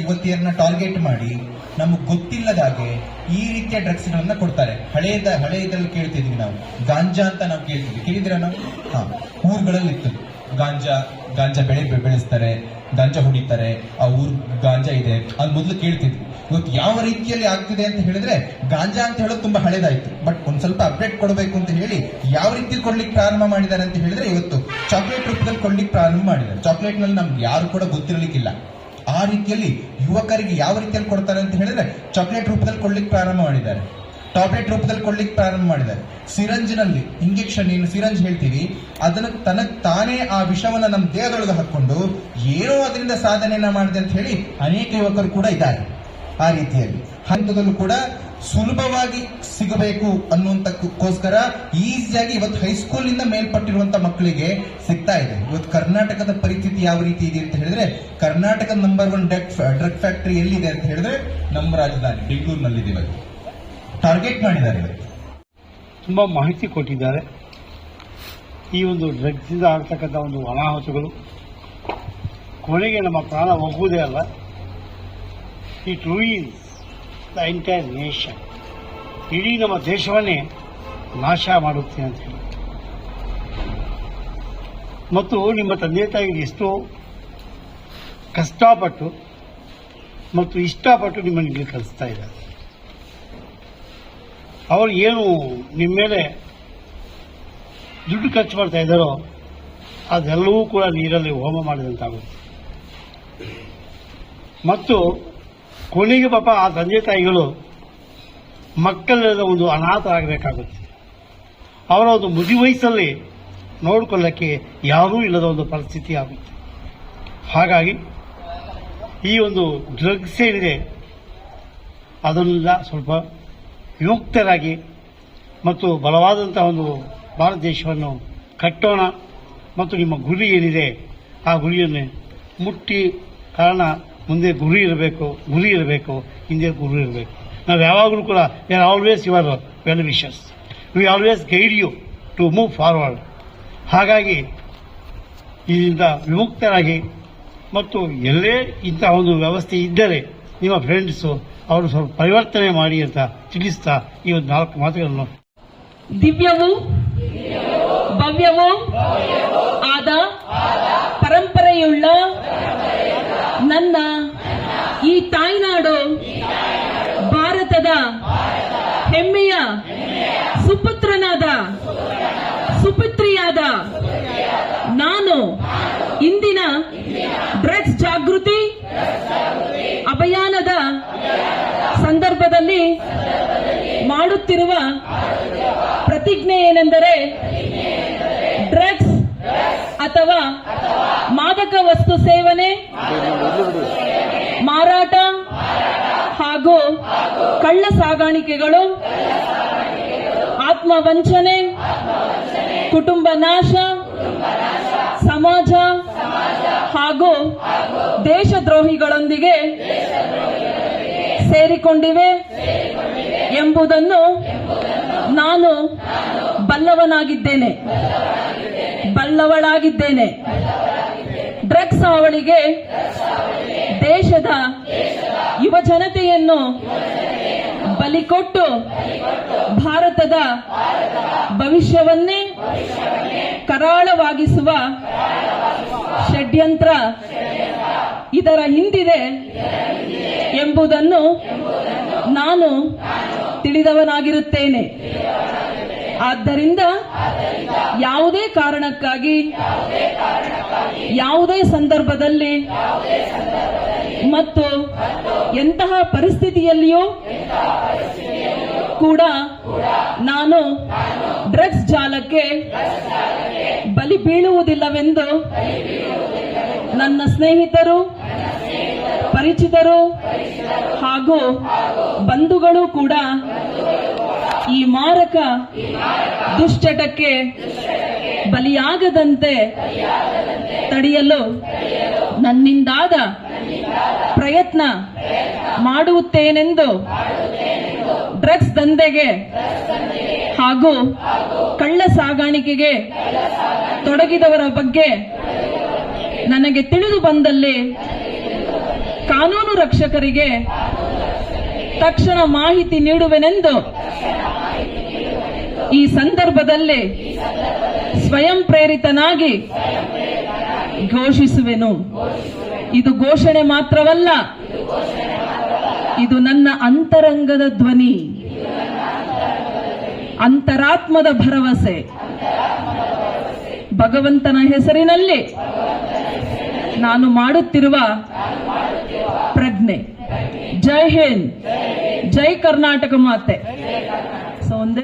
ಯುವತಿಯರನ್ನ target ಮಾಡಿ ನಮಗೆ ಗೊತ್ತಿಲ್ಲದಾಗೆ ಈ ರೀತಿಯ ಡ್ರಗ್ಸ್ ಗಳನ್ನ ಕೊಡ್ತಾರೆ. ಹಳೆಯದ ಹಳೆಯದಲ್ಲಿ ಕೇಳ್ತಿದ್ವಿ ನಾವು. ಗಾಂಜಾ ಅಂತ ನಾವು ಕೇಳ್ತಿದ್ವಿ. ಕೇಳಿದ್ರೆ ನಾವು? ಹಾ. ಊರುಗಳಲ್ಲಿ ಇತ್ತು ಗಾಂಜಾ ಗಾಂಜಾ ಬೆಳೆ, ಬೆಳೆಸ್ತಾರೆ, ಗಾಂಜಾ ಹೊಡಿತಾರೆ. ಆ ಊರ್ ಗಾಂಜಾ ಇದೆ ಅದ್ ಮೊದಲು ಕೇಳ್ತಿದ್ವಿ. ಇವತ್ತು ಯಾವ ರೀತಿಯಲ್ಲಿ ಆಗ್ತಿದೆ ಅಂತ ಹೇಳಿದ್ರೆ ಗಾಂಜಾ ಅಂತ ಹೇಳೋದು ತುಂಬಾ ಹಳೇದಾಯ್ತು. ಬಟ್ ಒಂದ್ ಸ್ವಲ್ಪ ಅಪ್ಡೇಟ್ ಕೊಡಬೇಕು ಅಂತ ಹೇಳಿ ಯಾವ ರೀತಿ ಕೊಡ್ಲಿಕ್ಕೆ ಪ್ರಾರಂಭ ಮಾಡಿದ್ದಾರೆ ಅಂತ ಹೇಳಿದ್ರೆ ಇವತ್ತು ಚಾಕ್ಲೇಟ್ ರೂಪದಲ್ಲಿ ಕೊಡ್ಲಿಕ್ಕೆ ಪ್ರಾರಂಭ ಮಾಡಿದ್ದಾರೆ. ಚಾಕ್ಲೇಟ್ನಲ್ಲಿ ನಮ್ಗೆ ಯಾರು ಕೂಡ ಗೊತ್ತಿರಲಿಕ್ಕಿಲ್ಲ. ಆ ರೀತಿಯಲ್ಲಿ ಯುವಕರಿಗೆ ಯಾವ ರೀತಿಯಲ್ಲಿ ಕೊಡ್ತಾರೆ ಅಂತ ಹೇಳಿದ್ರೆ ಚಾಕ್ಲೇಟ್ ರೂಪದಲ್ಲಿ ಕೊಡ್ಲಿಕ್ಕೆ ಪ್ರಾರಂಭ ಮಾಡಿದ್ದಾರೆ. ಟಾಬ್ಲೆಟ್ ರೂಪದಲ್ಲಿ ಕೊಡ್ಲಿಕ್ಕೆ ಪ್ರಾರಂಭ ಮಾಡಿದ್ದಾರೆ. ಸಿರಂಜಿನಲ್ಲಿ ಇಂಜೆಕ್ಷನ್ ಏನು ಸಿರಂಜ್ ಹೇಳ್ತೀವಿ, ಅದನ್ನು ತನಗೆ ತಾನೇ ಆ ವಿಷವನ್ನು ನಮ್ಮ ದೇಹದೊಳಗೆ ಹಾಕೊಂಡು ಏನೋ ಅದರಿಂದ ಸಾಧನೆಯನ್ನ ಮಾಡಿದೆ ಅಂತ ಹೇಳಿ ಅನೇಕ ಯುವಕರು ಕೂಡ ಇದ್ದಾರೆ. ಆ ರೀತಿಯಲ್ಲಿ. ಹಂತದಲ್ಲೂ ಕೂಡ ಸುಲಭವಾಗಿ ಸಿಗಬೇಕು ಅನ್ನುವಂತಕ್ಕೋಸ್ಕರ ಈಸಿಯಾಗಿ ಇವತ್ತು ಹೈಸ್ಕೂಲ್ ಇಂದ ಮೇಲ್ಪಟ್ಟಿರುವಂತ ಮಕ್ಕಳಿಗೆ ಸಿಗ್ತಾ ಇದೆ. ಇವತ್ತು ಕರ್ನಾಟಕದ ಪರಿಸ್ಥಿತಿ ಯಾವ ರೀತಿ ಇದೆ ಅಂತ ಹೇಳಿದ್ರೆ ಕರ್ನಾಟಕದ number one drug drug factory ಎಲ್ಲಿದೆ ಅಂತ ಹೇಳಿದ್ರೆ ನಮ್ಮ ರಾಜಧಾನಿ ಬೆಂಗಳೂರಿನಲ್ಲಿದೆ ಇವತ್ತು. ಟಾರ್ಗೆಟ್ ಮಾಡಿದ್ದಾರೆ ಇವತ್ತು. ತುಂಬ ಮಾಹಿತಿ ಕೊಟ್ಟಿದ್ದಾರೆ. ಈ ಒಂದು ಡ್ರಗ್ಸಿಂದ ಆಗ್ತಕ್ಕಂಥ ಒಂದು ಅನಾಹುತಗಳು, ಕೊನೆಗೆ ನಮ್ಮ ಪ್ರಾಣ ಹೋಗುವುದೇ ಅಲ್ಲ. It ruin the entire nation ಇಡೀ ನಮ್ಮ ದೇಶವನ್ನೇ ನಾಶ ಮಾಡುತ್ತೆ ಅಂತ ಹೇಳಿ. ಮತ್ತು ನಿಮ್ಮ ತಂದೆ ತಾಯಿಗೆ ಎಷ್ಟೋ ಕಷ್ಟಪಟ್ಟು ಮತ್ತು ಇಷ್ಟಪಟ್ಟು ನಿಮ್ಮನ್ನು ಇಲ್ಲಿ ಕಲಿಸ್ತಾ ಇದ್ದಾರೆ. ಅವರು ಏನು ನಿಮ್ಮ ಮೇಲೆ ದುಡ್ಡು ಖರ್ಚು ಮಾಡ್ತಾ ಇದ್ದಾರೋ ಅದೆಲ್ಲವೂ ಕೂಡ ನೀರಲ್ಲಿ ಹೋಮ ಮಾಡಿದಂತಾಗುತ್ತೆ. ಮತ್ತು ಕೊನೆಗೆ ಪಾಪ ಆ ತಂದೆ ತಾಯಿಗಳು ಮಕ್ಕಳೆಲ್ಲ ಒಂದು ಅನಾಥ ಆಗಬೇಕಾಗುತ್ತೆ. ಅವರ ಒಂದು ಮುದಿ ವಯಸ್ಸಲ್ಲಿ ನೋಡಿಕೊಳ್ಳಕ್ಕೆ ಯಾರೂ ಇಲ್ಲದ ಒಂದು ಪರಿಸ್ಥಿತಿ ಆಗುತ್ತೆ. ಹಾಗಾಗಿ ಈ ಒಂದು ಡ್ರಗ್ಸ್ ಏನಿದೆ ಅದನ್ನೆಲ್ಲ ಸ್ವಲ್ಪ ವಿಮುಕ್ತರಾಗಿ ಮತ್ತು ಬಲವಾದಂಥ ಒಂದು ಭಾರತ ದೇಶವನ್ನು ಕಟ್ಟೋಣ ಮತ್ತು ನಿಮ್ಮ ಗುರಿ ಏನಿದೆ ಆ ಗುರಿಯನ್ನು ಮುಟ್ಟಿ ಕಾರಣ ಮುಂದೆ ಗುರಿ ಇರಬೇಕು ಗುರಿ ಇರಬೇಕು, ಹಿಂದೆ ಗುರು ಇರಬೇಕು. ನಾವು ಯಾವಾಗಲೂ ಕೂಡ we always your well wishes we always guide you to move forward ಹಾಗಾಗಿ ಇದರಿಂದ ವಿಮುಕ್ತರಾಗಿ, ಮತ್ತು ಎಲ್ಲೇ ಇಂತಹ ಒಂದು ವ್ಯವಸ್ಥೆ ಇದ್ದರೆ, ನಿಮ್ಮ ಫ್ರೆಂಡ್ಸು ಅವರು ಸ್ವಲ್ಪ ಪರಿವರ್ತನೆ ಮಾಡಿ ಅಂತ ತಿಳಿಸ್ತಾ ಈ ಒಂದು ನಾಲ್ಕು ಮಾತುಗಳನ್ನು. ದಿವ್ಯವೂ ಭವ್ಯವೂ ಆದ ಪರಂಪರೆಯುಳ್ಳ ನನ್ನ ಈ ತಾಯ್ನಾಡು ಭಾರತದ ಹೆಮ್ಮೆಯ ಸುಪುತ್ರನಾದ ಸುಪುತ್ರಿಯಾದ ನಾನು ಇಂದಿನ ಡ್ರಗ್ಸ್ ಜಾಗೃತಿ ಅಭಿಯಾನದ ಸಂದರ್ಭದಲ್ಲಿ ಮಾಡುತ್ತಿರುವ ಪ್ರತಿಜ್ಞೆ ಏನೆಂದರೆ ಡ್ರಗ್ಸ್ ಅಥವಾ ಮಾದಕ ವಸ್ತು ಸೇವನೆ, ಮಾರಾಟ ಹಾಗೂ ಕಳ್ಳ ಸಾಗಾಣಿಕೆಗಳು ಆತ್ಮವಂಚನೆ ಕುಟುಂಬ ನಾಶ, ಸಮಾಜ ಹಾಗೂ ದೇಶದ್ರೋಹಿಗಳೊಂದಿಗೆ ಸೇರಿಕೊಂಡಿವೆ ಎಂಬುದನ್ನು ನಾನು ಬಲ್ಲವನಾಗಿದ್ದೇನೆ. ಬಲ್ಲವಳಾಗಿದ್ದೇನೆ. ಡ್ರಗ್ಸ್ ಅವಳಿಗೆ ದೇಶದ ಯುವ ಜನತೆಯನ್ನು ಬಲಿಕೊಟ್ಟು ಭಾರತದ ಭವಿಷ್ಯವನ್ನೇ ಕರಾಳವಾಗಿಸುವ ಷಡ್ಯಂತ್ರ ಇದರ ಹಿಂದಿದೆ ಎಂಬುದನ್ನು ನಾನು ತಿಳಿದವನಾಗಿರುತ್ತೇನೆ. ಆದ್ದರಿಂದ ಯಾವುದೇ ಕಾರಣಕ್ಕಾಗಿ ಯಾವುದೇ ಸಂದರ್ಭದಲ್ಲಿ ಮತ್ತು ಎಂತಹ ಪರಿಸ್ಥಿತಿಯಲ್ಲಿಯೂ ಕೂಡ ನಾನು ಡ್ರಗ್ಸ್ ಜಾಲಕ್ಕೆ ಬಲಿ ಬೀಳುವುದಿಲ್ಲವೆಂದು ನನ್ನ ಸ್ನೇಹಿತರು, ಪರಿಚಿತರು ಹಾಗೂ ಬಂಧುಗಳು ಕೂಡ ಈ ಮಾರಕ ದುಶ್ಚಟಕ್ಕೆ ಬಲಿಯಾಗದಂತೆ ತಡೆಯಲು ನನ್ನಿಂದಾದ ಪ್ರಯತ್ನ ಮಾಡುತ್ತೇನೆಂದು ಡ್ರಗ್ಸ್ ದಂಧೆಗೆ ಹಾಗೂ ಕಳ್ಳ ಸಾಗಾಣಿಕೆಗೆ ತೊಡಗಿದವರ ಬಗ್ಗೆ ನನಗೆ ತಿಳಿದು ಬಂದಲ್ಲಿ ಕಾನೂನು ರಕ್ಷಕರಿಗೆ ತಕ್ಷಣ ಮಾಹಿತಿ ನೀಡುವೆನೆಂದು ಈ ಸಂದರ್ಭದಲ್ಲಿ ಸ್ವಯಂ ಪ್ರೇರಿತನಾಗಿ ಘೋಷಿಸುವೆನು. ಇದು ಘೋಷಣೆ ಮಾತ್ರವಲ್ಲ. ಇದು ನನ್ನ ಅಂತರಂಗದ ಧ್ವನಿ. ಅಂತರಾತ್ಮದ ಭರವಸೆ. ಭಗವಂತನ ಹೆಸರಿನಲ್ಲಿ ನಾನು ಮಾಡುತ್ತಿರುವ ಪ್ರಜ್ಞೆ. ಜೈ ಹಿಂದ್. ಜೈ ಕರ್ನಾಟಕ ಮಾತೆ. ಸೊ ಒಂದೇ